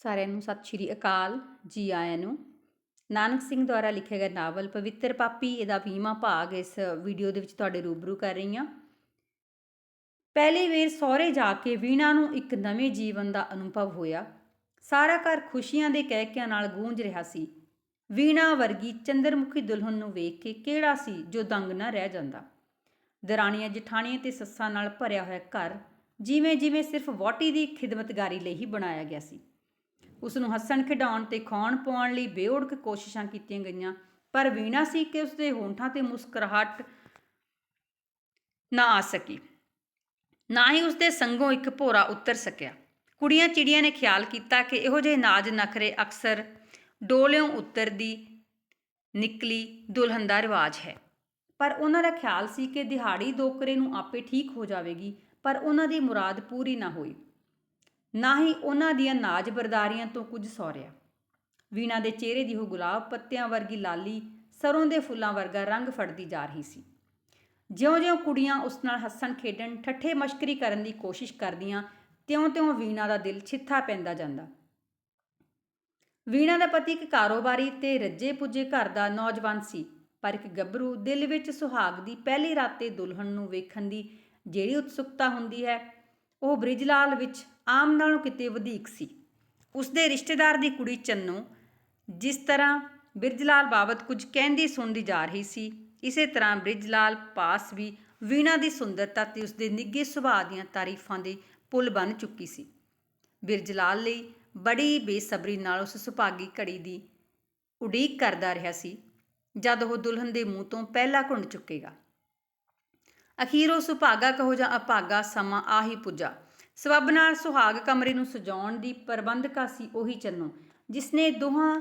ਸਾਰਿਆਂ ਨੂੰ ਸਤਿ ਸ਼੍ਰੀ ਅਕਾਲ ਜੀ ਆਇਆਂ ਨੂੰ। ਨਾਨਕ ਸਿੰਘ ਦੁਆਰਾ ਲਿਖਿਆ ਗਿਆ ਨਾਵਲ ਪਵਿੱਤਰ ਪਾਪੀ, ਇਹਦਾ 20ਵਾਂ ਭਾਗ ਇਸ ਵੀਡੀਓ ਦੇ ਵਿੱਚ ਤੁਹਾਡੇ ਰੂਬਰੂ ਕਰ ਰਹੀ ਹਾਂ। ਪਹਿਲੀ ਵੇਰ ਸਹੁਰੇ ਜਾ ਕੇ ਵੀਣਾ ਨੂੰ ਇੱਕ ਨਵੇਂ ਜੀਵਨ ਦਾ ਅਨੁਭਵ ਹੋਇਆ। ਸਾਰਾ ਘਰ ਖੁਸ਼ੀਆਂ ਦੇ ਕਹਿਕਿਆਂ ਨਾਲ ਗੂੰਜ ਰਿਹਾ ਸੀ। ਵੀਣਾ ਵਰਗੀ ਚੰਦਰਮੁਖੀ ਦੁਲਹਨ ਨੂੰ ਵੇਖ ਕੇ ਕਿਹੜਾ ਸੀ ਜੋ ਦੰਗ ਨਾ ਰਹਿ ਜਾਂਦਾ। ਦਰਾਣੀਆਂ ਜਠਾਣੀਆਂ ਤੇ ਸੱਸਾਂ ਨਾਲ ਭਰਿਆ ਹੋਇਆ ਘਰ ਜਿਵੇਂ ਜਿਵੇਂ ਸਿਰਫ ਵੋਟੀ ਦੀ ਖਿਦਮਤਗਾਰੀ ਲਈ ਹੀ ਬਣਾਇਆ ਗਿਆ ਸੀ। ਉਸ ਨੂੰ ਹੱਸਣ, ਖਿਡਾਉਣ ਤੇ ਖਾਣ ਪਾਉਣ ਲਈ ਬੇਓੜਕ ਕੋਸ਼ਿਸ਼ਾਂ ਕੀਤੀਆਂ ਗਈਆਂ, ਪਰ ਵੀਣਾ ਸੀ ਕਿ ਉਸ ਦੇ ਹੋਂਠਾਂ ਤੇ ਮੁਸਕਰਾਹਟ ਨਾ ਆ ਸਕੀ। ਨਾ ਹੀ ਉਸ ਦੇ ਸੰਗੋਂ ਇੱਕ ਭੋਰਾ ਉਤਰ ਸਕਿਆ। ਕੁੜੀਆਂ ਚਿੜੀਆਂ ਨੇ ਖਿਆਲ ਕੀਤਾ ਕਿ ਇਹੋ ਜਿਹੇ ਨਾਜ ਨਖਰੇ ਅਕਸਰ ਡੋਲਿਓਂ ਉਤਰਦੀ ਨਿਕਲੀ ਦੁਲਹਨ ਦਾ ਰਿਵਾਜ ਹੈ। ਪਰ ਉਹਨਾਂ ਦਾ ਖਿਆਲ ਸੀ ਕਿ ਦਿਹਾੜੀ ਦੋਕਰੇ ਨੂੰ ਆਪੇ ਠੀਕ ਹੋ ਜਾਵੇਗੀ, ਪਰ ਉਹਨਾਂ ਦੀ ਮੁਰਾਦ ਪੂਰੀ ਨਾ ਹੋਈ। ਨਾ ਹੀ ਉਹਨਾਂ ਦੀਆਂ ਨਾਜ ਬਰਦਾਰੀਆਂ ਤੋਂ ਕੁਝ ਸੌਰਿਆ। ਵੀਣਾ ਦੇ ਚਿਹਰੇ ਦੀ ਉਹ ਗੁਲਾਬ ਪੱਤਿਆਂ ਵਰਗੀ ਲਾਲੀ ਸਰੋਂ ਦੇ ਫੁੱਲਾਂ ਵਰਗਾ ਰੰਗ ਫੜਦੀ ਜਾ ਰਹੀ ਸੀ। ਜਿਉਂ-ਜਿਉਂ ਕੁੜੀਆਂ ਉਸ ਨਾਲ ਹੱਸਣ ਖੇਡਣ, ਠੱਠੇ ਮਸ਼ਕਰੀ ਕਰਨ ਦੀ ਕੋਸ਼ਿਸ਼ ਕਰਦੀਆਂ, ਤਿਉਂ-ਤਿਉਂ ਵੀਣਾ ਦਾ ਦਿਲ ਛਿੱਥਾ ਪੈਂਦਾ ਜਾਂਦਾ। ਵੀਣਾ ਦਾ ਪਤੀ ਇੱਕ ਕਾਰੋਬਾਰੀ ਤੇ ਰੱਜੇ ਪੁੱਜੇ ਘਰ ਦਾ ਨੌਜਵਾਨ ਸੀ, ਪਰ ਇੱਕ ਗੱਭਰੂ ਦਿਲ ਵਿੱਚ ਸੁਹਾਗ ਦੀ ਪਹਿਲੀ ਰਾਤੇ ਦੁਲਹਨ ਨੂੰ ਵੇਖਣ ਦੀ ਜਿਹੜੀ ਉਤਸੁਕਤਾ ਹੁੰਦੀ ਹੈ, ਉਹ ਬ੍ਰਿਜਲਾਲ ਵਿੱਚ ਆਮ ਨਾਲੋਂ ਕਿਤੇ ਵਧੇਕ ਸੀ। ਉਸ ਦੇ ਰਿਸ਼ਤੇਦਾਰ ਦੀ ਕੁੜੀ ਚੰਨੂ, ਜਿਸ ਤਰ੍ਹਾਂ ਬਿਰਜਲਾਲ ਬਾਬਤ ਕੁਝ ਕਹਿੰਦੀ ਸੁਣਦੀ ਜਾ ਰਹੀ ਸੀ, ਇਸੇ ਤਰ੍ਹਾਂ ਬਿਰਜਲਾਲ ਪਾਸ ਵੀ ਵੀਣਾ ਦੀ ਸੁੰਦਰਤਾ ਤੇ ਉਸ ਦੇ ਨਿੱਘੇ ਸੁਭਾਅ ਦੀਆਂ ਤਾਰੀਫਾਂ ਦੇ ਪੁਲ ਬਣ ਚੁੱਕੀ ਸੀ। ਬਿਰਜਲਾਲ ਲਈ ਬੜੀ ਬੇਸਬਰੀ ਨਾਲ ਉਸ ਸੁਭਾਗੀ ਘੜੀ ਦੀ ਉਡੀਕ ਕਰਦਾ ਰਿਹਾ ਸੀ, ਜਦ ਉਹ ਦੁਲਹਨ ਦੇ ਮੂੰਹ ਤੋਂ ਪਹਿਲਾ ਘੁੰਡ ਚੁੱਕੇਗਾ। ਅਖੀਰ ਉਹ ਸੁਭਾਗਾ ਕਹੋ ਜਾਂ ਅਭਾਗਾ, ਸਮਾਂ ਆ ਹੀ ਪੁੱਜਾ। ਸਵੱਬ ਨਾਲ ਸੁਹਾਗ ਕਮਰੇ ਨੂੰ ਸਜਾਉਣ ਦੀ ਪ੍ਰਬੰਧਕਾ ਸੀ ਉਹੀ ਚੰਨੋ ਜਿਸਨੇ ਦੋਹਾਂ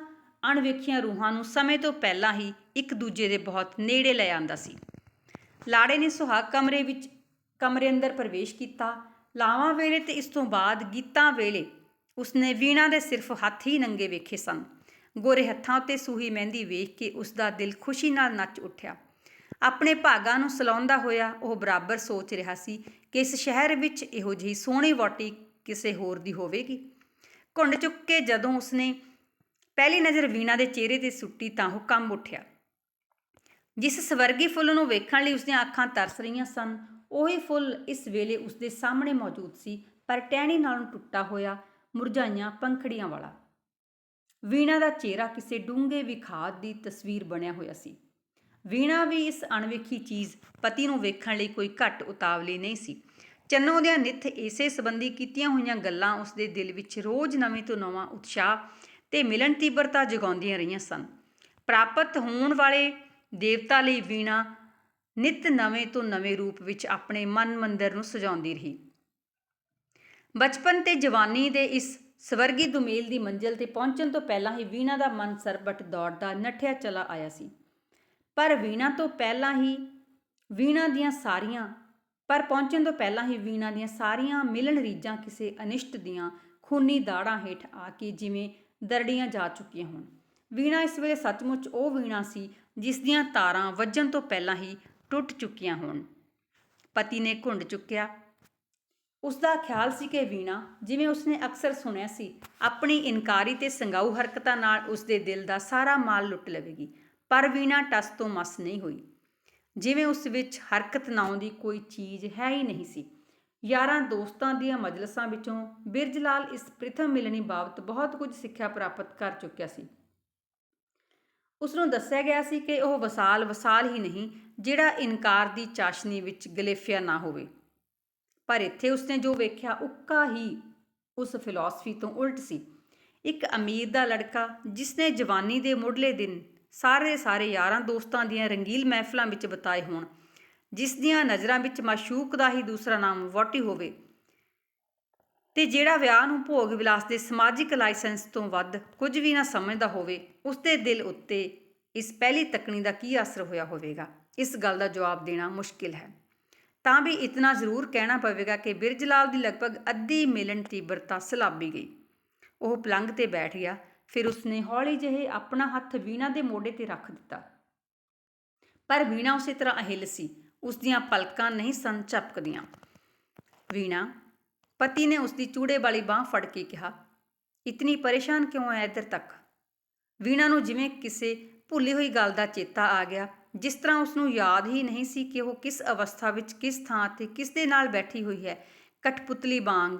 ਅਣਵੇਖੀਆਂ ਰੂਹਾਂ ਨੂੰ ਸਮੇਂ ਤੋਂ ਪਹਿਲਾਂ ਹੀ ਇੱਕ ਦੂਜੇ ਦੇ ਬਹੁਤ ਨੇੜੇ ਲੈ ਆਂਦਾ ਸੀ। ਲਾੜੇ ਨੇ ਸੁਹਾਗ ਕਮਰੇ ਵਿੱਚ, ਕਮਰੇ ਅੰਦਰ ਪ੍ਰਵੇਸ਼ ਕੀਤਾ। ਲਾਵਾਂ ਵੇਲੇ ਤੇ ਇਸ ਤੋਂ ਬਾਅਦ ਗੀਤਾਂ ਵੇਲੇ ਉਸਨੇ ਵੀਣਾ ਦੇ ਸਿਰਫ ਹੱਥ ਹੀ ਨੰਗੇ ਵੇਖੇ ਸਨ। ਗੋਰੇ ਹੱਥਾਂ ਉੱਤੇ ਸੂਹੀ ਮਹਿੰਦੀ ਵੇਖ ਕੇ ਉਸ ਦਾ ਦਿਲ ਖੁਸ਼ੀ ਨਾਲ ਨੱਚ ਉੱਠਿਆ। ਆਪਣੇ ਭਾਗਾਂ ਨੂੰ ਸਲਾਉਂਦਾ ਹੋਇਆ ਉਹ ਬਰਾਬਰ ਸੋਚ ਰਿਹਾ ਸੀ ਕਿ ਇਸ ਸ਼ਹਿਰ ਵਿੱਚ ਇਹੋ ਜਿਹੀ ਸੋਹਣੀ ਵੋਟੀ ਕਿਸੇ ਹੋਰ ਦੀ ਹੋਵੇਗੀ। ਘੁੰਡ ਚੁੱਕ ਕੇ ਜਦੋਂ ਉਸਨੇ ਪਹਿਲੀ ਨਜ਼ਰ ਵੀਣਾ ਦੇ ਚਿਹਰੇ ਤੇ ਸੁੱਟੀ ਤਾਂ ਉਹ ਕੰਬ ਉੱਠਿਆ। ਜਿਸ ਸਵਰਗੀ ਫੁੱਲ ਨੂੰ ਵੇਖਣ ਲਈ ਉਸਦੀਆਂ ਅੱਖਾਂ ਤਰਸ ਰਹੀਆਂ ਸਨ, ਉਹੀ ਫੁੱਲ ਇਸ ਵੇਲੇ ਉਸਦੇ ਸਾਹਮਣੇ ਮੌਜੂਦ ਸੀ, ਪਰ ਟਹਿਣੀ ਨਾਲੋਂ ਟੁੱਟਾ ਹੋਇਆ ਮੁਰਝਾਈਆਂ ਪੰਖੜੀਆਂ ਵਾਲਾ। ਵੀਣਾ ਦਾ ਚਿਹਰਾ ਕਿਸੇ ਡੂੰਘੇ ਵਿਖਾਦ ਦੀ ਤਸਵੀਰ ਬਣਿਆ ਹੋਇਆ ਸੀ। ਵੀਣਾ ਵੀ ਇਸ ਅਣਵੇਖੀ ਚੀਜ਼ ਪਤੀ ਨੂੰ ਵੇਖਣ ਲਈ ਕੋਈ ਘੱਟ ਉਤਾਵਲੀ ਨਹੀਂ ਸੀ। ਚੰਨੋ ਦੀਆਂ ਨਿੱਥ ਇਸੇ ਸੰਬੰਧੀ ਕੀਤੀਆਂ ਹੋਈਆਂ ਗੱਲਾਂ ਉਸ ਦੇ ਦਿਲ ਵਿੱਚ ਰੋਜ਼ ਨਵੇਂ ਤੋਂ ਨਵਾਂ ਉਤਸ਼ਾਹ ਤੇ ਮਿਲਣ ਤੀਬਰਤਾ ਜਗਾਉਂਦੀਆਂ ਰਹੀਆਂ ਸਨ। ਪ੍ਰਾਪਤ ਹੋਣ ਵਾਲੇ ਦੇਵਤਾ ਲਈ ਵੀਣਾ ਨਿਤ ਨਵੇਂ ਤੋਂ ਨਵੇਂ ਰੂਪ ਵਿੱਚ ਆਪਣੇ ਮਨ ਮੰਦਰ ਨੂੰ ਸਜਾਉਂਦੀ ਰਹੀ। ਬਚਪਨ ਤੇ ਜਵਾਨੀ ਦੇ ਇਸ ਸਵਰਗੀ ਦੁਮੇਲ ਦੀ ਮੰਜ਼ਿਲ ਤੇ ਪਹੁੰਚਣ ਤੋਂ ਪਹਿਲਾਂ ਹੀ ਵੀਣਾ ਦਾ ਮਨ ਸਰਬਟ ਦੌੜਦਾ ਨੱਠਿਆ ਚਲਾ ਆਇਆ ਸੀ। ਪਰ ਵੀਣਾ ਤੋਂ ਪਹਿਲਾਂ ਹੀ ਵੀਣਾ ਦੀਆਂ ਸਾਰੀਆਂ, ਪਰ ਪਹੁੰਚਣ ਤੋਂ ਪਹਿਲਾਂ ਹੀ ਵੀਣਾ ਦੀਆਂ ਸਾਰੀਆਂ ਮਿਲਣ ਰੀਜਾਂ ਕਿਸੇ ਅਨਿਸ਼ਟ ਦੀਆਂ ਖੂਨੀ ਦਾੜਾਂ ਹੇਠ ਆ ਕੇ ਜਿਵੇਂ ਦਰੜੀਆਂ ਜਾ ਚੁੱਕੀਆਂ ਹੋਣ। ਵੀਣਾ ਇਸ ਵੇਲੇ ਸੱਚਮੁੱਚ ਉਹ ਵੀਣਾ ਸੀ ਜਿਸ ਦੀਆਂ ਤਾਰਾਂ ਵੱਜਣ ਤੋਂ ਪਹਿਲਾਂ ਹੀ ਟੁੱਟ ਚੁੱਕੀਆਂ ਹੋਣ। ਪਤੀ ਨੇ ਘੁੰਡ ਚੁੱਕਿਆ। ਉਸ ਦਾ ਖਿਆਲ ਸੀ ਕਿ ਵੀਣਾ ਜਿਵੇਂ ਉਸਨੇ ਅਕਸਰ ਸੁਣਿਆ ਸੀ, ਆਪਣੀ ਇਨਕਾਰੀ ਤੇ ਸੰਗਾਊ ਹਰਕਤਾਂ ਨਾਲ ਉਸ ਦੇ ਦਿਲ ਦਾ ਸਾਰਾ ਮਾਲ ਲੁੱਟ ਲਵੇਗੀ। ਪਰ ਵੀਣਾ ਟਸ ਤੋਂ ਮਸ ਨਹੀਂ ਹੋਈ। ਜਿਵੇਂ ਉਸ ਵਿੱਚ ਹਰਕਤ ਨਾ ਦੀ ਕੋਈ ਚੀਜ਼ ਹੈ ਹੀ ਨਹੀਂ ਸੀ। ਯਾਰਾਂ ਦੋਸਤਾਂ ਦੀਆਂ ਮਜਲਸਾਂ ਵਿੱਚੋਂ ਬਿਰਜਲਾਲ ਇਸ ਪ੍ਰਥਮ ਮਿਲਣੀ ਬਾਬਤ ਬਹੁਤ ਕੁਝ ਸਿੱਖਿਆ ਪ੍ਰਾਪਤ ਕਰ ਚੁੱਕਿਆ ਸੀ। ਉਸ ਨੂੰ ਦੱਸਿਆ ਗਿਆ ਸੀ ਕਿ ਉਹ ਵਸਾਲ ਵਸਾਲ ਹੀ ਨਹੀਂ, ਜਿਹੜਾ ਇਨਕਾਰ ਦੀ ਚਾਸ਼ਨੀ ਵਿੱਚ ਗਲੇਫਿਆ ਨਾ ਹੋਵੇ। ਪਰ ਇੱਥੇ ਉਸਨੇ ਜੋ ਵੇਖਿਆ, ਉੱਕਾ ਹੀ ਉਸ ਫਿਲਾਸਫੀ ਤੋਂ ਉਲਟ ਸੀ। ਇੱਕ ਅਮੀਰ ਦਾ ਲੜਕਾ, ਜਿਸਨੇ ਜਵਾਨੀ ਦੇ ਮੁੱਢਲੇ ਦਿਨ ਸਾਰੇ ਸਾਰੇ ਯਾਰਾਂ ਦੋਸਤਾਂ ਦੀਆਂ ਰੰਗੀਲ ਮਹਿਫਲਾਂ ਵਿੱਚ ਬਿਤਾਏ ਹੋਣ, ਜਿਸ ਦੀਆਂ ਨਜ਼ਰਾਂ ਵਿੱਚ ਮਾਸ਼ੂਕ ਦਾ ਹੀ ਦੂਸਰਾ ਨਾਮ ਵੋਟੀ ਹੋਵੇ। ਤੇ ਜਿਹੜਾ ਵਿਆਹ ਨੂੰ ਭੋਗ ਵਿਲਾਸ ਦੇ ਸਮਾਜਿਕ ਲਾਇਸੈਂਸ ਤੋਂ ਵੱਧ ਕੁਝ ਵੀ ਨਾ ਸਮਝਦਾ ਹੋਵੇ ਉਸ ਦੇ ਦਿਲ ਉੱਤੇ ਇਸ ਪਹਿਲੀ ਤੱਕਣੀ ਦਾ ਕੀ ਅਸਰ ਹੋਇਆ ਹੋਵੇਗਾ? ਇਸ ਗੱਲ ਦਾ ਜਵਾਬ ਦੇਣਾ ਮੁਸ਼ਕਿਲ ਹੈ। ਤਾਂ ਵੀ ਇਤਨਾ ਜ਼ਰੂਰ ਕਹਿਣਾ ਪਵੇਗਾ ਕਿ ਬਿਰਜਲਾਲ ਦੀ ਲਗਭਗ ਅੱਧੀ ਮਿਲਣ ਤੀਬਰਤਾ ਸਲਾਬੀ ਗਈ। ਉਹ ਪਲੰਗ ਤੇ ਬੈਠ ਗਿਆ ਫਿਰ ਉਸਨੇ ਹੌਲੀ ਜਿਹੇ ਆਪਣਾ ਹੱਥ ਵੀਣਾ ਦੇ ਮੋਢੇ ਤੇ ਰੱਖ ਦਿੱਤਾ। ਪਰ ਵੀਣਾ ਉਸੇ ਤਰ੍ਹਾਂ ਅਹਿਲ ਸੀ ਉਸ ਦੀਆਂ ਪਲਕਾਂ ਨਹੀਂ ਸਨ ਝਪਕਦੀਆਂ। ਵੀਣਾ, ਪਤੀ ਨੇ ਉਸ ਦੀ ਚੂੜੇ ਵਾਲੀ ਬਾਹ ਫੜ ਕੇ ਕਿਹਾ, ਇਤਨੀ ਪਰੇਸ਼ਾਨ ਕਿਉਂ ਹੈ ਇੱਧਰ ਤੱਕ? ਵੀਣਾ ਨੂੰ ਜਿਵੇਂ ਕਿਸੇ ਭੁੱਲੀ ਹੋਈ ਗੱਲ ਦਾ ਚੇਤਾ ਆ ਗਿਆ, ਜਿਸ ਤਰ੍ਹਾਂ ਉਸ ਨੂੰ ਯਾਦ ਹੀ ਨਹੀਂ ਸੀ ਕਿ ਉਹ ਕਿਸ ਅਵਸਥਾ ਵਿੱਚ ਕਿਸ ਥਾਂ ਤੇ ਕਿਸ ਦੇ ਨਾਲ ਬੈਠੀ ਹੋਈ ਹੈ। ਕਠਪੁਤਲੀ ਵਾਂਗ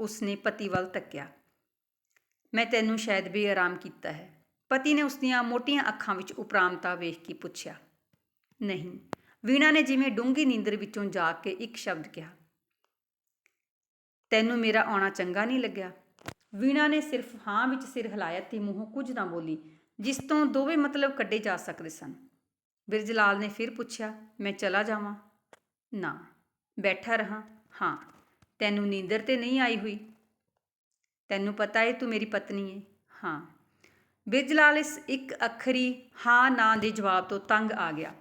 ਉਸਨੇ ਪਤੀ ਵੱਲ ਤੱਕਿਆ। ਮੈਂ ਤੈਨੂੰ ਸ਼ਾਇਦ ਬੇਆਰਾਮ ਕੀਤਾ ਹੈ। ਪਤੀ ਨੇ ਉਸ ਦੀਆਂ ਮੋਟੀਆਂ ਅੱਖਾਂ ਵਿੱਚ ਉਪਰਾਮਤਾ ਵੇਖ ਕੇ ਪੁੱਛਿਆ, ਨਹੀਂ, ਵੀਣਾ ਨੇ ਜਿਵੇਂ ਡੂੰਗੀ ਨੀਂਦਰ ਵਿੱਚੋਂ ਜਾਗ ਕੇ ਇੱਕ ਸ਼ਬਦ ਕਿਹਾ, ਤੈਨੂੰ ਮੇਰਾ ਆਉਣਾ ਚੰਗਾ ਨਹੀਂ ਲੱਗਿਆ? ਵੀਣਾ ਨੇ ਸਿਰਫ ਹਾਂ ਵਿੱਚ ਸਿਰ ਹਿਲਾਇਆ ਤੇ ਮੂੰਹੋਂ ਕੁਝ ਨਾ ਬੋਲੀ, ਜਿਸ ਤੋਂ ਦੋਵੇਂ ਮਤਲਬ ਕੱਢੇ ਜਾ ਸਕਦੇ ਸਨ। ਬਿਰਜਲਾਲ ਨੇ ਫਿਰ ਪੁੱਛਿਆ, ਮੈਂ ਚਲਾ ਜਾਵਾਂ? ਨਾ, ਬੈਠਾ ਰਹਾ। ਹਾਂ, ਤੈਨੂੰ ਨੀਂਦਰ ਤੇ ਨਹੀਂ ਆਈ ਹੋਈ? ਤੈਨੂੰ ਪਤਾ ਏ, ਤੂੰ ਮੇਰੀ ਪਤਨੀ ਏ। ਹਾਂ। ਬਿਰਜਲਾਲ ਇਸ ਇੱਕ ਅੱਖਰੀ ਹਾਂ, ਨਾ ਦੇ ਜਵਾਬ ਤੋਂ ਤੰਗ ਆ ਗਿਆ।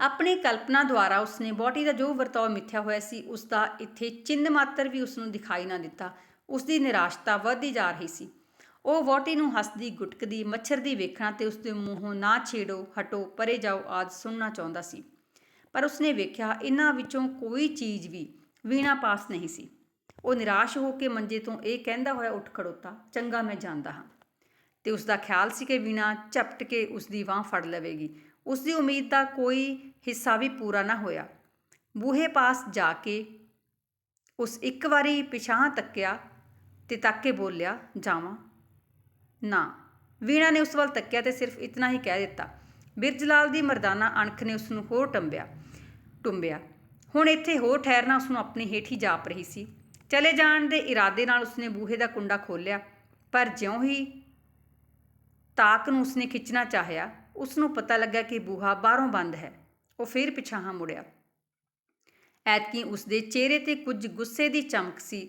ਆਪਣੀ ਕਲਪਨਾ ਦੁਆਰਾ ਉਸਨੇ ਬੋਟੀ ਦਾ ਜੋ ਵਰਤਾਓ ਮਿੱਥਿਆ ਹੋਇਆ ਸੀ, ਉਸ ਦਾ ਇੱਥੇ ਚਿੰਨ ਮਾਤਰ ਵੀ ਉਸ ਨੂੰ ਦਿਖਾਈ ਨਾ ਦਿੱਤਾ। ਉਸ ਦੀ ਨਿਰਾਸ਼ਤਾ ਵੱਧਦੀ ਜਾ ਰਹੀ ਸੀ। ਉਹ ਵੋਟੀ ਨੂੰ ਹੱਸਦੀ, ਗੁਟਕਦੀ ਮੱਛਰ ਦੀ ਵੇਖਣਾ ਤੇ ਉਸ ਦੇ ਮੂੰਹੋਂ ਨਾ ਛੇੜੋ, ਹਟੋ, ਪਰੇ ਜਾਓ ਆਦ ਸੁਣਨਾ ਚਾਹੁੰਦਾ ਸੀ। ਪਰ ਉਸਨੇ ਵੇਖਿਆ ਇਹਨਾਂ ਵਿੱਚੋਂ ਕੋਈ ਚੀਜ਼ ਵੀ ਵੀਣਾ ਪਾਸ ਨਹੀਂ ਸੀ। ਉਹ ਨਿਰਾਸ਼ ਹੋ ਕੇ ਮੰਜੇ ਤੋਂ ਇਹ ਕਹਿੰਦਾ ਹੋਇਆ ਉੱਠ ਖੜੋਤਾ, ਚੰਗਾ ਮੈਂ ਜਾਂਦਾ ਹਾਂ। ਤੇ ਉਸ ਦਾ ਖਿਆਲ ਸੀ ਕਿ ਵੀਣਾ ਝਪਟ ਕੇ ਉਸ ਦੀ ਬਾਹ ਫੜ ਲਵੇਗੀ। ਉਸ ਦੀ ਉਮੀਦ ਦਾ ਕੋਈ ਹਿੱਸਾ ਵੀ ਪੂਰਾ ਨਾ ਹੋਇਆ। ਬੂਹੇ ਪਾਸ ਜਾ ਕੇ ਉਸ ਇੱਕ ਵਾਰੀ ਪਿਛਾਂ ਤੱਕਿਆ ਤੇ ਤੱਕ ਕੇ ਬੋਲਿਆ, ਜਾਵਾਂ। ਨਾ। ਵੀਣਾ ਨੇ ਉਸ ਵੱਲ ਤੱਕਿਆ ਤੇ ਸਿਰਫ ਇਤਨਾ ਹੀ ਕਹਿ ਦਿੱਤਾ। ਬਿਰਜਲਾਲ ਦੀ ਮਰਦਾਨਾ ਅਣਖ ਨੇ ਉਸ ਨੂੰ ਹੋਰ ਟੰਬਿਆ, ਟੁੰਬਿਆ। ਹੁਣ ਇੱਥੇ ਹੋਰ ਠਹਿਰਨਾ ਉਸ ਨੂੰ ਆਪਣੀ ਹੇਠੀ ਜਾਪ ਰਹੀ ਸੀ। ਚਲੇ ਜਾਣ ਦੇ ਇਰਾਦੇ ਨਾਲ ਉਸਨੇ ਬੂਹੇ ਦਾ ਕੁੰਡਾ ਖੋਲ੍ਹਿਆ, ਪਰ ਜਿਉਂ ਹੀ ਤਾਕ ਨੂੰ ਉਸਨੇ ਖਿੱਚਣਾ ਚਾਹਿਆ ਉਸ ਨੂੰ ਪਤਾ ਲੱਗਾ ਕਿ ਬੂਹਾ ਬਾਹਰੋਂ ਬੰਦ ਹੈ। ਉਹ ਫਿਰ ਪਿਛਾਹਾਂ ਮੁੜਿਆ। ਐਤਕੀ ਉਸਦੇ ਚਿਹਰੇ ਤੇ ਕੁਝ ਗੁੱਸੇ ਦੀ ਚਮਕ ਸੀ।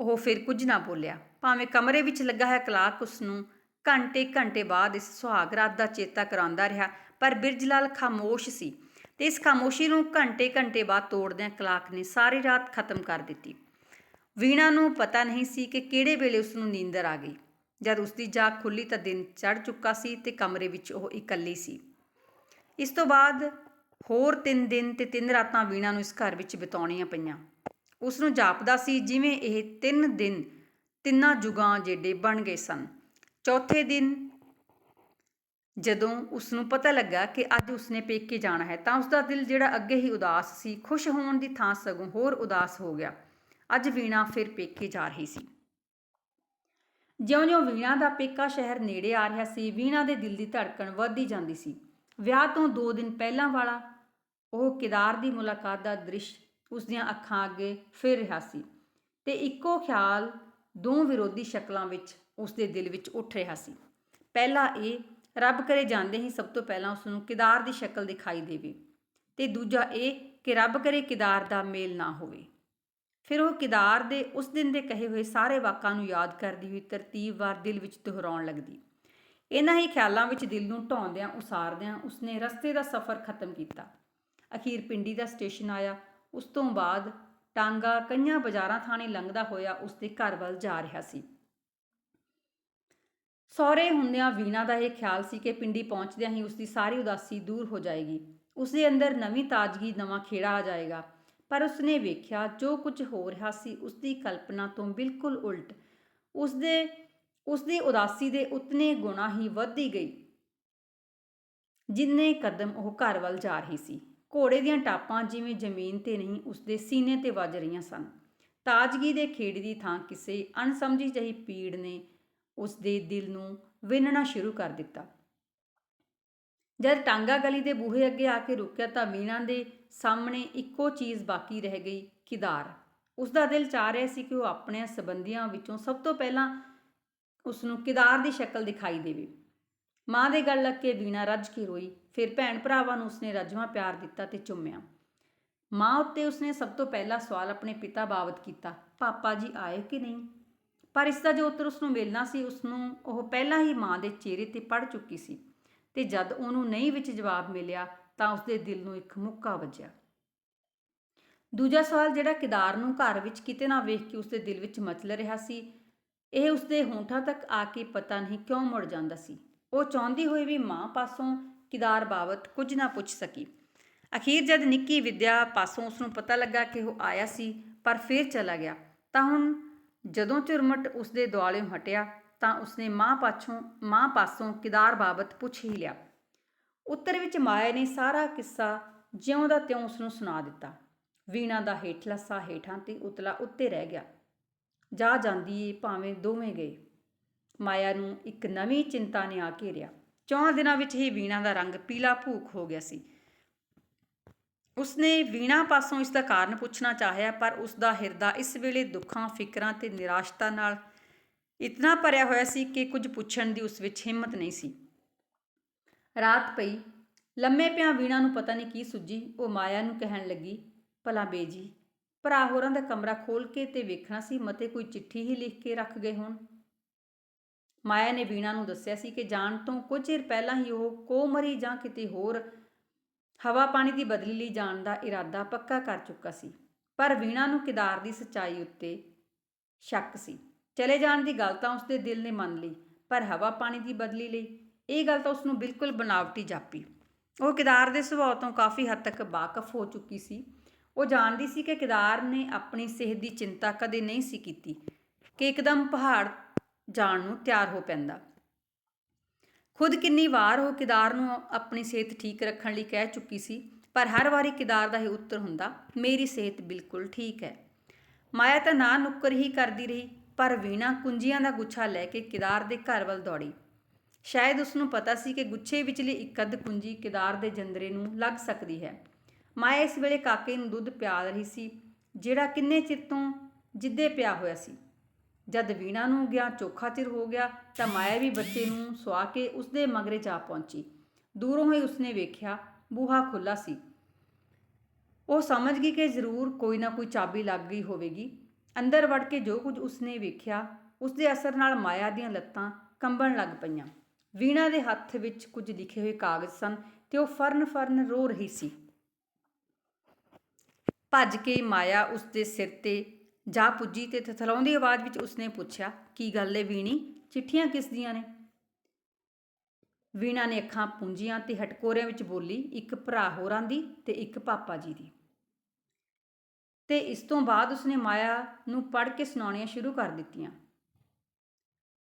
ਉਹ ਫਿਰ ਕੁਝ ਨਾ ਬੋਲਿਆ। ਭਾਵੇਂ ਕਮਰੇ ਵਿੱਚ ਲੱਗਾ ਹੈ ਕਲਾਕ ਉਸ ਨੂੰ ਘੰਟੇ ਘੰਟੇ ਬਾਅਦ ਇਸ ਸੁਹਾਗ ਰਾਤ ਦਾ ਚੇਤਾ ਕਰਾਉਂਦਾ ਰਿਹਾ, ਪਰ ਬਿਰਜਲਾਲ ਖਾਮੋਸ਼ ਸੀ ਤੇ ਇਸ ਖਾਮੋਸ਼ੀ ਨੂੰ ਘੰਟੇ ਘੰਟੇ ਬਾਅਦ ਤੋੜਦਿਆਂ ਕਲਾਕ ਨੇ ਸਾਰੀ ਰਾਤ ਖਤਮ ਕਰ ਦਿੱਤੀ। ਵੀਣਾ ਨੂੰ ਪਤਾ ਨਹੀਂ ਸੀ ਕਿ ਕਿਹੜੇ ਵੇਲੇ ਉਸ ਨੂੰ ਨੀਂਦਰ ਆ ਗਈ। ਜਦ ਉਸ ਦੀ ਜਾਗ ਖੁੱਲੀ ਤਾਂ ਦਿਨ ਚੜ ਚੁੱਕਾ ਸੀ ਤੇ ਕਮਰੇ ਵਿੱਚ ਉਹ ਇਕੱਲੀ ਸੀ। ਇਸ ਤੋਂ ਬਾਅਦ ਹੋਰ 3 ਦਿਨ ਤੇ 3 ਰਾਤਾਂ ਵੀਣਾ ਨੂੰ ਇਸ ਘਰ ਵਿੱਚ ਬਿਤਾਉਣੀਆਂ ਪਈਆਂ। ਉਸ ਨੂੰ ਜਾਪਦਾ ਸੀ ਜਿਵੇਂ ਇਹ 3 ਦਿਨ ਤਿੰਨਾਂ ਜੁਗਾਂ ਜੇਡੇ ਬਣ ਗਏ ਸਨ। ਚੌਥੇ ਦਿਨ ਜਦੋਂ ਉਸ ਨੂੰ ਪਤਾ ਲੱਗਾ ਕਿ ਅੱਜ ਉਸਨੇ ਪੇਕੇ ਜਾਣਾ ਹੈ ਤਾਂ ਉਸ ਦਾ ਦਿਲ ਜਿਹੜਾ ਅੱਗੇ ਹੀ ਉਦਾਸ ਸੀ, ਖੁਸ਼ ਹੋਣ ਦੀ ਥਾਂ ਸਗੋਂ ਹੋਰ ਉਦਾਸ ਹੋ ਗਿਆ। ਅੱਜ ਵੀਣਾ ਫਿਰ ਪੇਕੇ ਜਾ ਰਹੀ ਸੀ। ਜਿਉਂ-ਜਿਉਂ ਵੀਣਾ ਦਾ ਪੇਕਾ ਸ਼ਹਿਰ ਨੇੜੇ ਆ ਰਿਹਾ ਸੀ, ਵੀਣਾ ਦੇ ਦਿਲ ਦੀ ਧੜਕਣ ਵੱਧਦੀ ਜਾਂਦੀ ਸੀ। ਵਿਆਹ ਤੋਂ 2 ਦਿਨ ਪਹਿਲਾਂ ਵਾਲਾ ਉਹ ਕਿਦਾਰ ਦੀ ਮੁਲਾਕਾਤ ਦਾ ਦ੍ਰਿਸ਼ ਉਸ ਦੀਆਂ ਅੱਖਾਂ ਅੱਗੇ ਫਿਰ ਰਿਹਾ ਸੀ ਤੇ ਇੱਕੋ ਖਿਆਲ ਦੋ ਵਿਰੋਧੀ ਸ਼ਕਲਾਂ ਵਿੱਚ ਉਸ ਦੇ ਦਿਲ ਵਿੱਚ ਉੱਠ ਰਿਹਾ ਸੀ। ਪਹਿਲਾ ਇਹ, ਰੱਬ ਕਰੇ ਜਾਂਦੇ ਹੀ ਸਭ ਤੋਂ ਪਹਿਲਾਂ ਉਸ ਨੂੰ ਕਿਦਾਰ ਦੀ ਸ਼ਕਲ ਦਿਖਾਈ ਦੇਵੇ ਤੇ ਦੂਜਾ ਇਹ ਕਿ ਰੱਬ ਕਰੇ ਕਿਦਾਰ ਦਾ ਮੇਲ ਨਾ ਹੋਵੇ। ਫਿਰ ਉਹ ਕਿਦਾਰ ਦੇ ਉਸ ਦਿਨ ਦੇ ਕਹੇ ਹੋਏ ਸਾਰੇ ਵਾਕਾਂ ਨੂੰ ਯਾਦ ਕਰਦੀ ਹੋਈ ਤਰਤੀਬਵਾਰ ਦਿਲ ਵਿੱਚ ਦੁਹਰਾਉਣ ਲੱਗਦੀ। ਇਹਨਾਂ ਹੀ ਖਿਆਲਾਂ ਵਿੱਚ ਦਿਲ ਨੂੰ ਢਾਉਂਦਿਆਂ ਉਸਾਰਦਿਆਂ ਉਸਨੇ ਰਸਤੇ ਦਾ ਸਫ਼ਰ ਖਤਮ ਕੀਤਾ। ਅਖੀਰ ਪਿੰਡੀ ਦਾ ਸਟੇਸ਼ਨ ਆਇਆ। ਉਸ ਤੋਂ ਬਾਅਦ ਟਾਂਗਾ ਕਈਆਂ ਬਾਜ਼ਾਰਾਂ ਥਾਣੇ ਲੰਘਦਾ ਹੋਇਆ ਉਸਦੇ ਘਰ ਵੱਲ ਜਾ ਰਿਹਾ ਸੀ। ਸਹੁਰੇ ਹੁੰਦਿਆਂ ਵੀਣਾ ਦਾ ਇਹ ਖਿਆਲ ਸੀ ਕਿ ਪਿੰਡੀ ਪਹੁੰਚਦਿਆਂ ਹੀ ਉਸਦੀ ਸਾਰੀ ਉਦਾਸੀ ਦੂਰ ਹੋ ਜਾਏਗੀ। ਉਸਦੇ ਅੰਦਰ ਨਵੀਂ ਤਾਜ਼ਗੀ, ਨਵਾਂ ਖੇੜਾ ਆ ਜਾਏਗਾ। ਪਰ ਉਸਨੇ ਵੇਖਿਆ ਜੋ ਕੁਝ ਹੋ ਰਿਹਾ ਸੀ ਉਸਦੀ ਕਲਪਨਾ ਤੋਂ ਬਿਲਕੁਲ ਉਲਟ। ਉਸਦੇ, ਉਸਦੀ ਉਦਾਸੀ ਦੇ ਉਤਨੇ ਗੁਣਾ ਹੀ ਵੱਧਦੀ ਗਈ, ਜਿੰਨੇ ਕਦਮ ਉਹ ਘਰ ਵੱਲ ਜਾ ਰਹੀ ਸੀ। ਘੋੜੇ ਦੀਆਂ ਟਾਪਾਂ ਜਿਵੇਂ ਜ਼ਮੀਨ ਤੇ ਨਹੀਂ, ਉਸਦੇ ਸੀਨੇ ਤੇ ਵੱਜ ਰਹੀਆਂ ਸਨ। ਤਾਜ਼ਗੀ ਦੇ ਖੇੜ ਦੀ ਥਾਂ ਕਿਸੇ ਅਣਸਮਝੀ ਜਹੀ ਪੀੜ ਨੇ ਉਸਦੇ ਦਿਲ ਨੂੰ ਵਿੰਨਣਾ ਸ਼ੁਰੂ ਕਰ ਦਿੱਤਾ। ਜਦ ਟਾਂਗਾ ਗਲੀ ਦੇ ਬੂਹੇ ਅੱਗੇ ਆ ਕੇ ਰੁਕਿਆ ਤਾਂ ਵੀਣਾ ਦੇ ਸਾਹਮਣੇ ਇੱਕੋ ਚੀਜ਼ ਬਾਕੀ ਰਹਿ ਗਈ ਕਿਦਾਰ ਉਸ ਦਾ ਦਿਲ ਚਾਹ ਰਿਹਾ ਸੀ ਕਿ ਉਹ ਆਪਣੇ ਸਬੰਧੀਆਂ ਵਿੱਚੋਂ ਸਭ ਤੋਂ ਪਹਿਲਾਂ ਉਸ ਨੂੰ ਕਿਦਾਰ ਦੀ ਸ਼ਕਲ ਦਿਖਾਈ ਦੇਵੇ। ਮਾਂ ਦੇ ਗੱਲ ਲੱਗ ਕੇ ਵੀਣਾ ਰੱਜ ਕੇ ਰੋਈ, ਫਿਰ ਭੈਣ ਭਰਾਵਾਂ ਨੂੰ ਉਸਨੇ ਰਜਵਾ ਪਿਆਰ ਦਿੱਤਾ ਤੇ ਚੁੰਮਿਆ। ਮਾਂ ਉੱਤੇ ਉਸਨੇ ਸਭ ਤੋਂ ਪਹਿਲਾ ਸਵਾਲ ਆਪਣੇ ਪਿਤਾ ਬਾਬਤ ਕੀਤਾ, ਪਾਪਾ ਜੀ ਆਏ ਕਿ ਨਹੀਂ? ਪਰ ਇਸ ਦਾ ਜੋ ਉੱਤਰ ਉਸ ਨੂੰ ਮਿਲਣਾ ਸੀ ਉਸ ਨੂੰ ਉਹ ਪਹਿਲਾਂ ਹੀ ਮਾਂ ਦੇ ਚਿਹਰੇ ਤੇ ਪੜ ਚੁੱਕੀ ਸੀ। ਤੇ ਜਦ ਉਹਨੂੰ ਨਹੀਂ ਵਿੱਚ ਜਵਾਬ ਮਿਲਿਆ ਤਾਂ ਉਸਦੇ ਦਿਲ ਨੂੰ ਇੱਕ ਮੁੱਕਾ ਵੱਜਿਆ। ਦੂਜਾ ਸਵਾਲ ਜਿਹੜਾ ਕਿਦਾਰ ਨੂੰ ਘਰ ਵਿੱਚ ਕਿਤੇ ਨਾ ਵੇਖ ਕੇ ਉਸਦੇ ਦਿਲ ਵਿੱਚ ਮਚਲ ਰਿਹਾ ਸੀ, ਇਹ ਉਸਦੇ ਹੋਂਠਾਂ ਤੱਕ ਆ ਕੇ ਪਤਾ ਨਹੀਂ ਕਿਉਂ ਮੁੜ ਜਾਂਦਾ ਸੀ। ਉਹ ਚਾਹੁੰਦੀ ਹੋਈ ਵੀ ਮਾਂ ਪਾਸੋਂ ਕਿਦਾਰ ਬਾਬਤ ਕੁਝ ਨਾ ਪੁੱਛ ਸਕੀ। ਅਖੀਰ ਜਦ ਨਿੱਕੀ ਵਿਦਿਆ ਪਾਸੋਂ ਉਸ ਨੂੰ ਪਤਾ ਲੱਗਾ ਕਿ ਉਹ ਆਇਆ ਸੀ, ਪਰ ਫਿਰ ਚਲਾ ਗਿਆ, ਤਾਂ ਹੁਣ ਜਦੋਂ ਝੁਰਮਟ ਉਸਦੇ ਦੁਆਲੇ ਹਟਿਆ ਤਾਂ ਉਸਨੇ ਮਾਂ ਪਾਛੋਂ, ਮਾਂ ਪਾਸੋਂ ਕਿਦਾਰ ਬਾਬਤ ਪੁੱਛ ਹੀ ਲਿਆ। ਉੱਤਰ ਵਿੱਚ ਮਾਇਆ ਨੇ ਸਾਰਾ ਕਿੱਸਾ ਜਿਉਂ ਦਾ ਤਿਉਂ ਉਸ ਨੂੰ ਸੁਣਾ ਦਿੱਤਾ। ਵੀਣਾ ਦਾ ਹੇਠਲਾ ਸਾਹ ਹੇਠਾਂ ਤੇ ਉਤਲਾ ਉੱਤੇ ਰਹਿ ਗਿਆ। ਜਾ ਜਾਂਦੀ ਏ ਭਾਵੇਂ ਦੋਵੇਂ ਗਏ। ਮਾਇਆ ਨੂੰ ਇੱਕ ਨਵੀਂ ਚਿੰਤਾ ਨੇ ਆ ਘੇਰਿਆ। ਚੌਂ ਦਿਨਾਂ ਵਿੱਚ ਹੀ ਵੀਣਾ ਦਾ ਰੰਗ ਪੀਲਾ ਭੂਖ ਹੋ ਗਿਆ ਸੀ। ਉਸਨੇ ਵੀਣਾ ਪਾਸੋਂ ਇਸ ਦਾ ਕਾਰਨ ਪੁੱਛਣਾ ਚਾਹਿਆ, ਪਰ ਉਸ ਦਾ ਹਿਰਦਾ ਇਸ ਵੇਲੇ ਦੁੱਖਾਂ, ਫਿਕਰਾਂ ਤੇ ਨਿਰਾਸ਼ਤਾ ਨਾਲ ਇਤਨਾ ਭਰਿਆ ਹੋਇਆ ਸੀ ਕਿ ਕੁਝ ਪੁੱਛਣ ਦੀ ਉਸ ਵਿੱਚ ਹਿੰਮਤ ਨਹੀਂ ਸੀ। ਰਾਤ ਪਈ। ਲੰਮੇ ਪਿਆਂ ਵੀਣਾ ਨੂੰ ਪਤਾ ਨਹੀਂ ਕੀ ਸੁੱਜੀ। ਉਹ ਮਾਇਆ ਨੂੰ ਕਹਿਣ ਲੱਗੀ, ਭਲਾ ਬੇਜੀ ਭਰਾ ਹੋਰਾਂ ਦਾ ਕਮਰਾ ਖੋਲ ਕੇ ਤੇ ਵੇਖਣਾ ਸੀ, ਮਤੇ ਕੋਈ ਚਿੱਠੀ ਹੀ ਲਿਖ ਕੇ ਰੱਖ ਗਏ ਹੋਣ? ਮਾਇਆ ਨੇ ਵੀਣਾ ਨੂੰ ਦੱਸਿਆ ਸੀ ਕਿ ਜਾਣ ਤੋਂ ਕੁਝ ਚਿਰ ਪਹਿਲਾਂ ਹੀ ਉਹ ਕੋਮਰੀ ਜਾਂ ਕਿਤੇ ਹੋਰ ਹਵਾ ਪਾਣੀ ਦੀ ਬਦਲੀ ਲਈ ਜਾਣ ਦਾ ਇਰਾਦਾ ਪੱਕਾ ਕਰ ਚੁੱਕਾ ਸੀ। ਪਰ ਵੀਣਾ ਨੂੰ ਕਿਦਾਰ ਦੀ ਸੱਚਾਈ ਉੱਤੇ ਸ਼ੱਕ ਸੀ। ਚਲੇ ਜਾਣ ਦੀ ਗੱਲ ਤਾਂ ਉਸਦੇ ਦਿਲ ਨੇ ਮੰਨ ਲਈ, ਪਰ ਹਵਾ ਪਾਣੀ ਦੀ ਬਦਲੀ ਲਈ ਇਹ ਗੱਲ ਤਾਂ ਉਸਨੂੰ ਬਿਲਕੁਲ ਬਨਾਵਟੀ ਜਾਪੀ। ਉਹ ਕਿਦਾਰ ਦੇ ਸੁਭਾਅ ਤੋਂ ਕਾਫੀ ਹੱਦ ਤੱਕ ਵਾਕਫ ਹੋ ਚੁੱਕੀ ਸੀ। ਉਹ ਜਾਣਦੀ ਸੀ ਕਿ ਕਿਦਾਰ ਨੇ ਆਪਣੀ ਸਿਹਤ ਦੀ ਚਿੰਤਾ ਕਦੇ ਨਹੀਂ ਸੀ ਕੀਤੀ ਕਿ ਇੱਕਦਮ ਪਹਾੜ ਜਾਣ ਨੂੰ ਤਿਆਰ ਹੋ ਪੈਂਦਾ। ਖੁਦ ਕਿੰਨੀ ਵਾਰ ਉਹ ਕਿਦਾਰ ਨੂੰ ਆਪਣੀ ਸਿਹਤ ਠੀਕ ਰੱਖਣ ਲਈ ਕਹਿ ਚੁੱਕੀ ਸੀ, ਪਰ ਹਰ ਵਾਰੀ ਕਿਦਾਰ ਦਾ ਹੀ ਉੱਤਰ ਹੁੰਦਾ, ਮੇਰੀ ਸਿਹਤ ਬਿਲਕੁਲ ਠੀਕ ਹੈ। ਮਾਇਆ ਤਾਂ ਨਾ ਨੁੱਕਰ ਹੀ ਕਰਦੀ ਰਹੀ ਪਰ ਵੀਣਾ ਕੁੰਜੀਆਂ ਦਾ ਗੁੱਛਾ ਲੈ ਕੇ ਕਿਦਾਰ ਦੇ ਘਰ ਵੱਲ ਦੌੜੀ। ਸ਼ਾਇਦ ਉਸ ਨੂੰ ਪਤਾ ਸੀ ਕਿ ਗੁੱਛੇ ਵਿਚਲੀ ਇੱਕ ਅੱਧ ਕੁੰਜੀ ਕਿਦਾਰ ਦੇ ਜੰਦਰੇ ਨੂੰ ਲੱਗ ਸਕਦੀ ਹੈ। ਮਾਇਆ ਇਸ ਵੇਲੇ ਕਾਕੇ ਨੂੰ ਦੁੱਧ ਪਿਆ ਰਹੀ ਸੀ, ਜਿਹੜਾ ਕਿੰਨੇ ਚਿਰ ਤੋਂ ਜਿੱਦੇ ਪਿਆ ਹੋਇਆ ਸੀ। ਜਦ ਵੀਣਾ ਨੂੰ ਗਿਆ, ਚੋਖਾ ਚਿਰ ਹੋ ਗਿਆ, ਤਾਂ ਮਾਇਆ ਵੀ ਬੱਚੇ ਨੂੰ ਸੁਆ ਕੇ ਉਸਦੇ ਮਗਰੇ ਜਾ ਪਹੁੰਚੀ। ਦੂਰੋਂ ਹੀ ਉਸਨੇ ਵੇਖਿਆ, ਬੂਹਾ ਖੁੱਲਾ ਸੀ। ਉਹ ਸਮਝ ਗਈ ਕਿ ਜ਼ਰੂਰ ਕੋਈ ਨਾ ਕੋਈ ਚਾਬੀ ਲੱਗ ਗਈ ਹੋਵੇਗੀ। ਅੰਦਰ ਵੜ ਕੇ ਜੋ ਕੁਝ ਉਸਨੇ ਵੇਖਿਆ, ਉਸਦੇ ਅਸਰ ਨਾਲ ਮਾਇਆ ਦੀਆਂ ਲੱਤਾਂ ਕੰਬਣ ਲੱਗ ਪਈਆਂ। ਵੀਣਾ ਦੇ ਹੱਥ ਵਿੱਚ ਕੁਝ ਲਿਖੇ ਹੋਏ ਕਾਗਜ਼ ਸਨ ਤੇ ਉਹ ਫਰਨ ਫਰਨ ਰੋ ਰਹੀ ਸੀ। ਭੱਜ ਕੇ ਮਾਇਆ ਉਸਦੇ ਸਿਰ ਤੇ ਜਾ ਪੁੱਜੀ ਤੇ ਥਥਲਾਉਂਦੀ ਆਵਾਜ਼ ਵਿੱਚ ਉਸਨੇ ਪੁੱਛਿਆ, ਕੀ ਗੱਲ ਏ ਵੀਣੀ? ਚਿੱਠੀਆਂ ਕਿਸ ਦੀਆਂ ਨੇ? ਵੀਣਾ ਨੇ ਅੱਖਾਂ ਪੂੰਜੀਆਂ ਤੇ ਹਟਕੋਰਿਆਂ ਵਿੱਚ ਬੋਲੀ, ਇੱਕ ਭਰਾ ਹੋਰਾਂ ਦੀ ਤੇ ਇੱਕ ਪਾਪਾ ਜੀ ਦੀ। ਤੇ ਇਸ ਤੋਂ ਬਾਅਦ ਉਸਨੇ ਮਾਇਆ ਨੂੰ ਪੜ੍ਹ ਕੇ ਸੁਣਾਉਣੀਆਂ ਸ਼ੁਰੂ ਕਰ ਦਿੱਤੀਆਂ।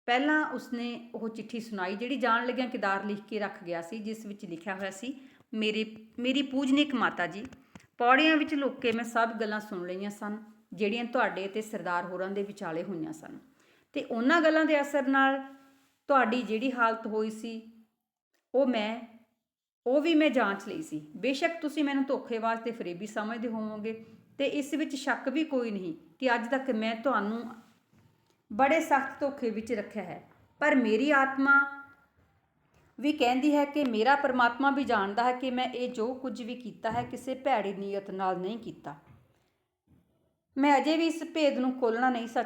ਪਹਿਲਾਂ ਉਸਨੇ ਉਹ ਚਿੱਠੀ ਸੁਣਾਈ, ਜਿਹੜੀ ਜਾਣ ਲੱਗਿਆਂ ਕਿਦਾਰ ਲਿਖ ਕੇ ਰੱਖ ਗਿਆ ਸੀ, ਜਿਸ ਵਿੱਚ ਲਿਖਿਆ ਹੋਇਆ ਸੀ, ਮੇਰੇ, ਮੇਰੀ ਪੂਜਨੀਕ ਮਾਤਾ ਜੀ, ਪੌੜੀਆਂ ਵਿੱਚ ਲੁੱਕ ਕੇ ਮੈਂ ਸਭ ਗੱਲਾਂ ਸੁਣ ਲਈਆਂ ਸਨ, ਜਿਹੜੀਆਂ ਤੁਹਾਡੇ ਤੇ ਸਰਦਾਰ ਹੋਰਾਂ ਦੇ ਵਿਚਾਲੇ ਹੋਈਆਂ ਸਨ। ਤੇ ਉਹਨਾਂ ਗੱਲਾਂ ਦੇ ਅਸਰ ਨਾਲ ਤੁਹਾਡੀ ਜਿਹੜੀ ਹਾਲਤ ਹੋਈ ਸੀ, ਉਹ ਮੈਂ, ਉਹ ਵੀ ਮੈਂ ਜਾਂਚ ਲਈ ਸੀ। ਬੇਸ਼ੱਕ ਤੁਸੀਂ ਮੈਨੂੰ ਧੋਖੇਬਾਜ਼ ਤੇ ਫਰੇਬੀ ਸਮਝਦੇ ਹੋਵੋਗੇ। ਤੇ ਇਸ ਵਿੱਚ ਸ਼ੱਕ ਵੀ ਕੋਈ ਨਹੀਂ ਕਿ ਅੱਜ ਤੱਕ ਮੈਂ ਤੁਹਾਨੂੰ ਬੜੇ ਸਖਤ ਧੋਖੇ ਵਿੱਚ ਰੱਖਿਆ ਹੈ। ਪਰ ਮੇਰੀ ਆਤਮਾ ਵੀ ਕਹਿੰਦੀ ਹੈ ਕਿ ਮੇਰਾ ਪਰਮਾਤਮਾ ਵੀ ਜਾਣਦਾ ਹੈ ਕਿ ਮੈਂ ਇਹ ਜੋ ਕੁਝ ਵੀ ਕੀਤਾ ਹੈ ਕਿਸੇ ਭੈੜੀ ਨੀਅਤ ਨਾਲ ਨਹੀਂ ਕੀਤਾ। ਮੈਂ ਅਜੇ ਵੀ ਇਸ ਭੇਦ ਨੂੰ ਖੋਲਣਾ ਨਹੀਂ ਸਾ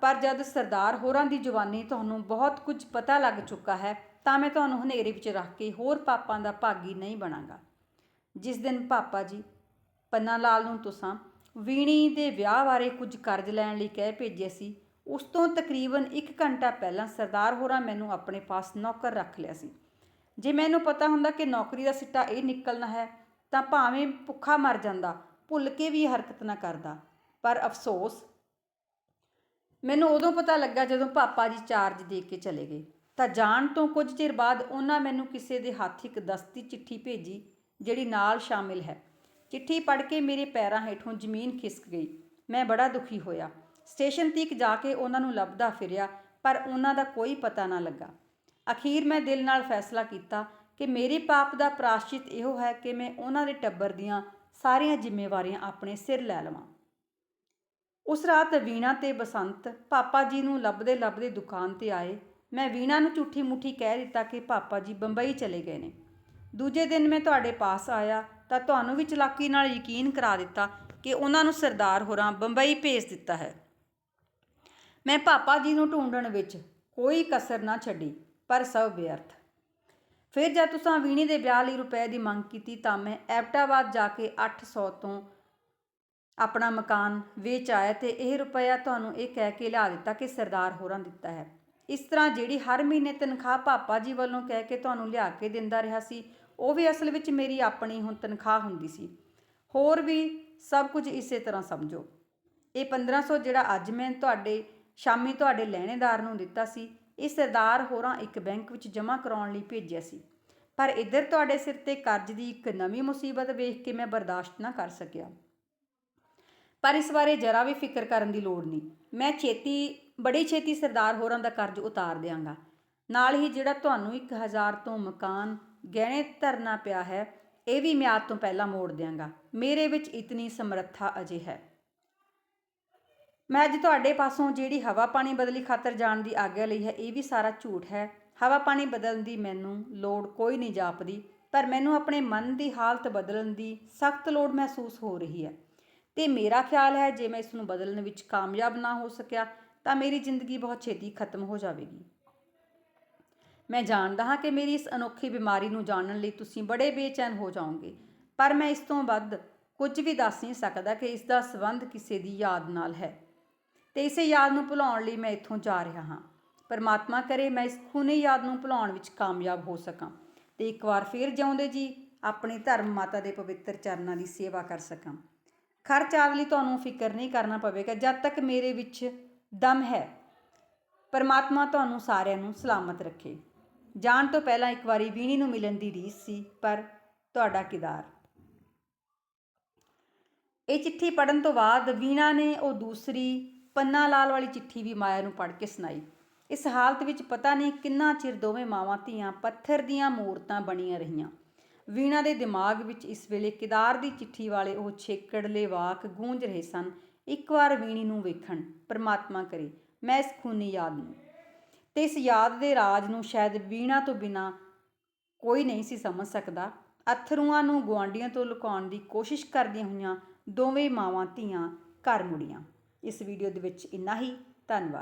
ਪਰ ਜਦ ਸਰਦਾਰ ਹੋਰਾਂ ਦੀ ਜਵਾਨੀ ਤੁਹਾਨੂੰ ਬਹੁਤ ਕੁਝ ਪਤਾ ਲੱਗ ਚੁੱਕਾ ਹੈ, ਤਾਂ ਮੈਂ ਤੁਹਾਨੂੰ ਹਨੇਰੇ ਵਿੱਚ ਰੱਖ ਕੇ ਹੋਰ ਪਾਪਾਂ ਦਾ ਭਾਗੀ ਨਹੀਂ ਬਣਾਂਗਾ। ਜਿਸ ਦਿਨ ਪਾਪਾ ਜੀ ਪੰਨਾ ਲਾਲ ਨੂੰ ਤੁਸਾਂ ਵੀਣੀ ਦੇ ਵਿਆਹ ਬਾਰੇ ਕੁਝ ਕਰਜ਼ ਲੈਣ ਲਈ ਕਹਿ ਭੇਜਿਆ ਸੀ। ਉਸ ਤੋਂ ਤਕਰੀਬਨ 1 ਘੰਟਾ ਪਹਿਲਾਂ ਸਰਦਾਰ ਹੋਰਾਂ ਮੈਨੂੰ ਆਪਣੇ ਪਾਸ ਨੌਕਰ ਰੱਖ ਲਿਆ ਸੀ। ਜੇ ਮੈਨੂੰ ਪਤਾ ਹੁੰਦਾ ਕਿ ਨੌਕਰੀ ਦਾ ਸਿੱਟਾ ਇਹ ਨਿਕਲਣਾ ਹੈ, ਤਾਂ ਭਾਵੇਂ ਭੁੱਖਾ ਮਰ ਜਾਂਦਾ, ਭੁੱਲ ਕੇ ਵੀ ਹਰਕਤ ਨਾ ਕਰਦਾ। ਪਰ ਅਫਸੋਸ, ਮੈਨੂੰ ਉਦੋਂ ਪਤਾ ਲੱਗਾ ਜਦੋਂ ਪਾਪਾ ਜੀ ਚਾਰਜ ਦੇ ਕੇ ਚਲੇ ਗਏ। ਤਾਂ ਜਾਣ ਤੋਂ ਕੁਝ ਚਿਰ ਬਾਅਦ ਉਹਨਾਂ ਮੈਨੂੰ ਕਿਸੇ ਦੇ ਹੱਥ ਇੱਕ ਦਸਤੀ ਚਿੱਠੀ ਭੇਜੀ, ਜਿਹੜੀ ਨਾਲ ਸ਼ਾਮਿਲ ਹੈ। ਚਿੱਠੀ ਪੜ੍ਹ ਕੇ ਮੇਰੇ ਪੈਰਾਂ ਹੇਠੋਂ ਜ਼ਮੀਨ ਖਿਸਕ ਗਈ। ਮੈਂ ਬੜਾ ਦੁਖੀ ਹੋਇਆ। ਸਟੇਸ਼ਨ ਤੀਕ ਜਾ ਕੇ ਉਹਨਾਂ ਨੂੰ ਲੱਭਦਾ ਫਿਰਿਆ, ਪਰ ਉਹਨਾਂ ਦਾ ਕੋਈ ਪਤਾ ਨਾ ਲੱਗਾ। ਅਖੀਰ ਮੈਂ ਦਿਲ ਨਾਲ ਫੈਸਲਾ ਕੀਤਾ ਕਿ ਮੇਰੇ ਪਾਪ ਦਾ ਪ੍ਰਾਸ਼ਚਿਤ ਇਹੋ ਹੈ ਕਿ ਮੈਂ ਉਹਨਾਂ ਦੇ ਟੱਬਰ ਦੀਆਂ ਸਾਰੀਆਂ ਜ਼ਿੰਮੇਵਾਰੀਆਂ ਆਪਣੇ ਸਿਰ ਲੈ ਲਵਾਂ। ਉਸ ਰਾਤ ਵੀਣਾ ਤੇ ਬਸੰਤ ਪਾਪਾ ਜੀ ਨੂੰ ਲੱਭਦੇ ਲੱਭਦੇ ਦੁਕਾਨ ਤੇ ਆਏ। ਮੈਂ ਵੀਣਾ ਨੂੰ ਝੂਠੀ ਮੁੱਠੀ ਕਹਿ ਦਿੱਤਾ ਕਿ ਪਾਪਾ ਜੀ ਬੰਬਈ ਚਲੇ ਗਏ ਨੇ। ਦੂਜੇ ਦਿਨ ਮੈਂ ਤੁਹਾਡੇ ਪਾਸ ਆਇਆ। ਤਾਂ ਤੁਹਾਨੂੰ ਵੀ ਚਲਾਕੀ ਨਾਲ ਯਕੀਨ ਕਰਾ ਦਿੱਤਾ ਕਿ ਉਹਨਾਂ ਨੂੰ ਸਰਦਾਰ ਹੋਰਾਂ ਬੰਬਈ ਭੇਜ ਦਿੱਤਾ ਹੈ। ਮੈਂ ਪਾਪਾ ਜੀ ਨੂੰ ਢੂੰਡਣ ਵਿੱਚ ਕੋਈ ਕਸਰ ਨਾ ਛੱਡੀ, ਪਰ ਸਭ ਬੇਅਰਥ ਫਿਰ ਜਦ ਤੁਸੀਂ ਵੀਣੀ ਦੇ ਵਿਆਹ ਲਈ ਰੁਪਏ ਦੀ ਮੰਗ ਕੀਤੀ ਤਾਂ ਮੈਂ ਐਬਟਾਬਾਦ ਜਾ ਕੇ 800 ਤੋਂ ਆਪਣਾ ਮਕਾਨ ਵੇਚ ਆਇਆ ਤੇ ਇਹ ਰੁਪਇਆ ਤੁਹਾਨੂੰ ਇਹ ਕਹਿ ਕੇ ਲਿਆ ਦਿੱਤਾ ਕਿ ਸਰਦਾਰ ਹੋਰਾਂ ਦਿੱਤਾ ਹੈ। ਇਸ ਤਰ੍ਹਾਂ ਜਿਹੜੀ ਹਰ ਮਹੀਨੇ ਤਨਖਾਹ ਪਾਪਾ ਜੀ ਵੱਲੋਂ ਕਹਿ ਕੇ ਤੁਹਾਨੂੰ ਲਿਆ ਕੇ ਦਿੰਦਾ ਰਿਹਾ ਸੀ ਉਹ ਵੀ ਅਸਲ ਵਿੱਚ ਮੇਰੀ ਆਪਣੀ ਹੁਣ ਤਨਖਾਹ ਹੁੰਦੀ ਸੀ। ਹੋਰ ਵੀ ਸਭ ਕੁਝ ਇਸੇ ਤਰ੍ਹਾਂ ਸਮਝੋ। ਇਹ 1500 ਜਿਹੜਾ ਅੱਜ ਮੈਂ ਤੁਹਾਡੇ, ਸ਼ਾਮੀ ਤੁਹਾਡੇ ਲੈਣੇਦਾਰ ਨੂੰ ਦਿੱਤਾ ਸੀ, ਇਹ ਸਰਦਾਰ ਹੋਰਾਂ ਇੱਕ ਬੈਂਕ ਵਿੱਚ ਜਮ੍ਹਾਂ ਕਰਾਉਣ ਲਈ ਭੇਜਿਆ ਸੀ। ਪਰ ਇੱਧਰ ਤੁਹਾਡੇ ਸਿਰ ਤੇ ਕਰਜ਼ ਦੀ ਇੱਕ ਨਵੀਂ ਮੁਸੀਬਤ ਵੇਖ ਕੇ ਮੈਂ ਬਰਦਾਸ਼ਤ ਨਾ ਕਰ ਸਕਿਆ। ਪਰ ਇਸ ਬਾਰੇ ਜਰਾ ਵੀ ਫਿਕਰ ਕਰਨ ਦੀ ਲੋੜ ਨਹੀਂ। ਮੈਂ ਛੇਤੀ, ਬੜੀ ਛੇਤੀ ਸਰਦਾਰ ਹੋਰਾਂ ਦਾ ਕਰਜ਼ ਉਤਾਰ ਦਿਆਂਗਾ। ਨਾਲ ਹੀ ਜਿਹੜਾ ਤੁਹਾਨੂੰ 1000 ਤੋਂ ਮਕਾਨ ਗਹਿਣੇ ਧਰਨਾ ਪਿਆ ਹੈ, ਇਹ ਵੀ ਮਿਆਦ ਤੋਂ ਪਹਿਲਾਂ ਮੋੜ ਦਿਆਂਗਾ। ਮੇਰੇ ਵਿੱਚ ਇਤਨੀ ਸਮਰੱਥਾ ਅਜੇ ਹੈ। ਮੈਂ ਅੱਜ ਤੁਹਾਡੇ ਪਾਸੋਂ ਜਿਹੜੀ ਹਵਾ ਪਾਣੀ ਬਦਲੀ ਖਾਤਰ ਜਾਣ ਦੀ ਆਗਿਆ ਲਈ ਹੈ, ਇਹ ਵੀ ਸਾਰਾ ਝੂਠ ਹੈ। ਹਵਾ ਪਾਣੀ ਬਦਲਣ ਦੀ ਮੈਨੂੰ ਲੋੜ ਕੋਈ ਨਹੀਂ ਜਾਪਦੀ, ਪਰ ਮੈਨੂੰ ਆਪਣੇ ਮਨ ਦੀ ਹਾਲਤ ਬਦਲਣ ਦੀ ਸਖਤ ਲੋੜ ਮਹਿਸੂਸ ਹੋ ਰਹੀ ਹੈ। ਤੇ ਮੇਰਾ ਖਿਆਲ ਹੈ, ਜੇ ਮੈਂ ਇਸ ਨੂੰ ਬਦਲਣ ਵਿੱਚ ਕਾਮਯਾਬ ਨਾ ਹੋ ਸਕਿਆ, ਤਾਂ ਮੇਰੀ ਜ਼ਿੰਦਗੀ ਬਹੁਤ ਛੇਤੀ ਖਤਮ ਹੋ ਜਾਵੇਗੀ। ਮੈਂ ਜਾਣਦਾ ਹਾਂ ਕਿ ਮੇਰੀ ਇਸ ਅਨੋਖੀ ਬਿਮਾਰੀ ਨੂੰ ਜਾਣਨ ਲਈ ਤੁਸੀਂ ਬੜੇ ਬੇਚੈਨ ਹੋ ਜਾਓਗੇ। ਪਰ ਮੈਂ ਇਸ ਤੋਂ ਵੱਧ ਕੁਝ ਵੀ ਦੱਸ ਨਹੀਂ ਸਕਦਾ ਕਿ ਇਸ ਦਾ ਸਬੰਧ ਕਿਸੇ ਦੀ ਯਾਦ ਨਾਲ ਹੈ। ਤੇ ਇਸੇ ਯਾਦ ਨੂੰ ਭੁਲਾਉਣ ਲਈ ਮੈਂ ਇੱਥੋਂ ਜਾ ਰਿਹਾ ਹਾਂ। ਪਰਮਾਤਮਾ ਕਰੇ ਮੈਂ ਇਸ ਖੂਨੀ ਯਾਦ ਨੂੰ ਭੁਲਾਉਣ ਵਿੱਚ ਕਾਮਯਾਬ ਹੋ ਸਕਾਂ ਤੇ ਇੱਕ ਵਾਰ ਫੇਰ ਜਿਉਂਦੇ ਜੀ ਆਪਣੀ ਧਰਮ ਮਾਤਾ ਦੇ ਪਵਿੱਤਰ ਚਰਨਾਂ ਦੀ ਸੇਵਾ ਕਰ ਸਕਾਂ। ਖਰਚ ਆਦ ਲਈ ਤੁਹਾਨੂੰ ਫਿਕਰ ਨਹੀਂ ਕਰਨਾ ਪਵੇਗਾ ਜਦ ਤੱਕ ਮੇਰੇ ਵਿੱਚ ਦਮ ਹੈ। ਪਰਮਾਤਮਾ ਤੁਹਾਨੂੰ ਸਾਰਿਆਂ ਨੂੰ ਸਲਾਮਤ ਰੱਖੇ। ਜਾਣ ਤੋਂ ਪਹਿਲਾਂ ਇੱਕ ਵਾਰੀ ਵੀਣੀ ਨੂੰ ਮਿਲਣ ਦੀ ਰੀਸ ਸੀ, ਪਰ ਤੁਹਾਡਾ ਕਿਦਾਰ। ਇਹ ਚਿੱਠੀ ਪੜਨ ਤੋਂ ਬਾਅਦ ਵੀਣਾ ਨੇ ਉਹ ਦੂਸਰੀ ਪੰਨਾ ਲਾਲ ਵਾਲੀ ਚਿੱਠੀ ਵੀ ਮਾਇਆ ਨੂੰ ਪੜ੍ਹ ਕੇ ਸੁਣਾਈ। ਇਸ ਹਾਲਤ ਵਿੱਚ ਪਤਾ ਨਹੀਂ ਕਿੰਨਾ ਚਿਰ ਦੋਵੇਂ ਮਾਵਾਂ ਧੀਆਂ ਪੱਥਰ ਦੀਆਂ ਮੂਰਤਾਂ ਬਣੀਆਂ ਰਹੀਆਂ। ਵੀਣਾ ਦੇ ਦਿਮਾਗ ਵਿੱਚ ਇਸ ਵੇਲੇ ਕਿਦਾਰ ਦੀ ਚਿੱਠੀ ਵਾਲੇ ਉਹ ਛੇਕੜਲੇ ਵਾਕ ਗੂੰਜ ਰਹੇ ਸਨ। ਇੱਕ ਵਾਰ ਵੀਣੀ ਨੂੰ ਵੇਖਣ, ਪਰਮਾਤਮਾ ਕਰੇ, ਮੈਂ ਇਸ ਖੂਨੀ ਯਾਦ ਨੂੰ। ਤੇ ਇਸ ਯਾਦ ਦੇ ਰਾਜ ਨੂੰ ਸ਼ਾਇਦ ਵੀਣਾ ਤੋਂ ਬਿਨਾ ਕੋਈ ਨਹੀਂ ਸੀ ਸਮਝ ਸਕਦਾ। ਅਥਰੂਆਂ ਨੂੰ ਗੁਆਂਢੀਆਂ ਤੋਂ ਲੁਕਾਉਣ ਦੀ ਕੋਸ਼ਿਸ਼ ਕਰਦੀਆਂ ਹੋਈਆਂ ਦੋਵੇਂ ਮਾਵਾਂ ਧੀਆਂ ਘਰ ਮੁੜੀਆਂ। ਇਸ ਵੀਡੀਓ ਦੇ ਵਿੱਚ ਇੰਨਾ ਹੀ। ਧੰਨਵਾਦ।